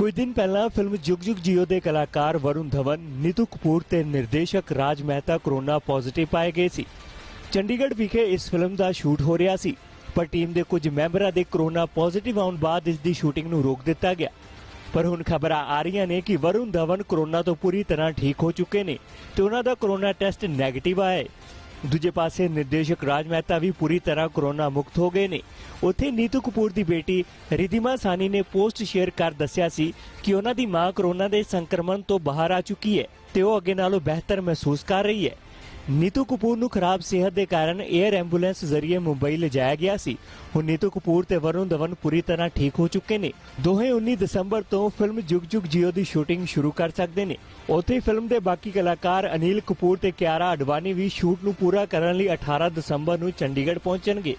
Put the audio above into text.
ਕੁਝ ਦਿਨ ਪਹਿਲਾਂ ਫਿਲਮ ਜੁਗ ਜੁਗ ਜੀਓ ਦੇ ਕਲਾਕਾਰ ਵਰੁਣ ਧਵਨ, ਨੀਤੂ ਕਪੂਰ ਤੇ ਨਿਰਦੇਸ਼ਕ ਰਾਜ ਮਹਿਤਾ ਕਰੋਨਾ ਪੋਜ਼ਿਟਿਵ ਪਾਏ ਗਏ ਸੀ। ਚੰਡੀਗੜ੍ਹ ਵਿਖੇ ਇਸ ਫਿਲਮ ਦਾ ਸ਼ੂਟ ਹੋ ਰਿਹਾ ਸੀ, ਪਰ ਟੀਮ ਦੇ ਕੁਝ ਮੈਂਬਰਾਂ ਦੇ ਕਰੋਨਾ ਪੋਜ਼ਿਟਿਵ ਆਉਣ ਬਾਅਦ ਇਸ ਦੀ ਸ਼ੂਟਿੰਗ ਨੂੰ ਰੋਕ ਦਿੱਤਾ ਗਿਆ। ਪਰ ਹੁਣ ਖਬਰਾਂ ਆ ਰਹੀਆਂ ਨੇ ਕਿ ਵਰੁਣ ਧਵਨ ਕਰੋਨਾ ਤੋਂ ਪੂਰੀ ਤਰ੍ਹਾਂ ਠੀਕ ਹੋ ਚੁੱਕੇ ਨੇ ਤੇ ਉਹਨਾਂ ਦਾ ਕਰੋਨਾ ਟੈਸਟ ਨੈਗੇਟਿਵ ਆਇਆ ਹੈ। ਦੂਜੇ ਪਾਸੇ ਨਿਰਦੇਸ਼ਕ ਰਾਜ ਮਹਿਤਾ ਵੀ ਪੂਰੀ ਤਰ੍ਹਾਂ ਕਰੋਨਾ ਮੁਕਤ ਹੋ ਗਏ ਨੇ। ਉੱਥੇ ਨੀਤੂ ਕਪੂਰ ਦੀ ਬੇਟੀ ਰਿਧਿਮਾ ਸਾਨੀ ਨੇ ਪੋਸਟ ਸ਼ੇਅਰ ਕਰ ਦੱਸਿਆ ਸੀ ਕਿ ਉਹਨਾਂ ਦੀ ਮਾਂ ਕਰੋਨਾ ਦੇ ਸੰਕਰਮਣ ਤੋਂ ਬਾਹਰ ਆ ਚੁੱਕੀ ਹੈ ਤੇ ਉਹ ਅੱਗੇ ਨਾਲੋਂ ਬਿਹਤਰ ਮਹਿਸੂਸ ਕਰ ਰਹੀ ਹੈ। ਨੀਤੂ ਕਪੂਰ ਨੂੰ ਖਰਾਬ ਸਿਹਤ ਦੇ ਕਾਰਨ 에ਅਰ ਐਂਬੂਲੈਂਸ ਜ਼ਰੀਏ ਮੁੰਬਈ ਲਿਜਾਇਆ ਗਿਆ ਸੀ। ਹੁਣ ਨੀਤੂ ਕਪੂਰ ਤੇ ਵਰੁਣ ਧਵਨ ਪੂਰੀ ਤਰ੍ਹਾਂ ਠੀਕ ਹੋ ਚੁੱਕੇ ਨੇ। ਦੋਹੇ 19 ਦਸੰਬਰ ਤੋਂ ਫਿਲਮ ਜੁਗ ਜੁਗ ਜੀਓ ਦੀ ਸ਼ੂਟਿੰਗ ਸ਼ੁਰੂ ਕਰ ਸਕਦੇ ਨੇ। ਉੱਥੇ ਫਿਲਮ ਦੇ ਬਾਕੀ ਕਲਾਕਾਰ ਅਨਿਲ ਕਪੂਰ ਤੇ ਕਿਆਰਾ ਅਡਵਾਨੀ ਵੀ ਸ਼ੂਟ ਨੂੰ ਪੂਰਾ ਕਰਨ ਲਈ 18 ਦਸੰਬਰ ਨੂੰ ਚੰਡੀਗੜ੍ਹ ਪਹੁੰਚਣਗੇ।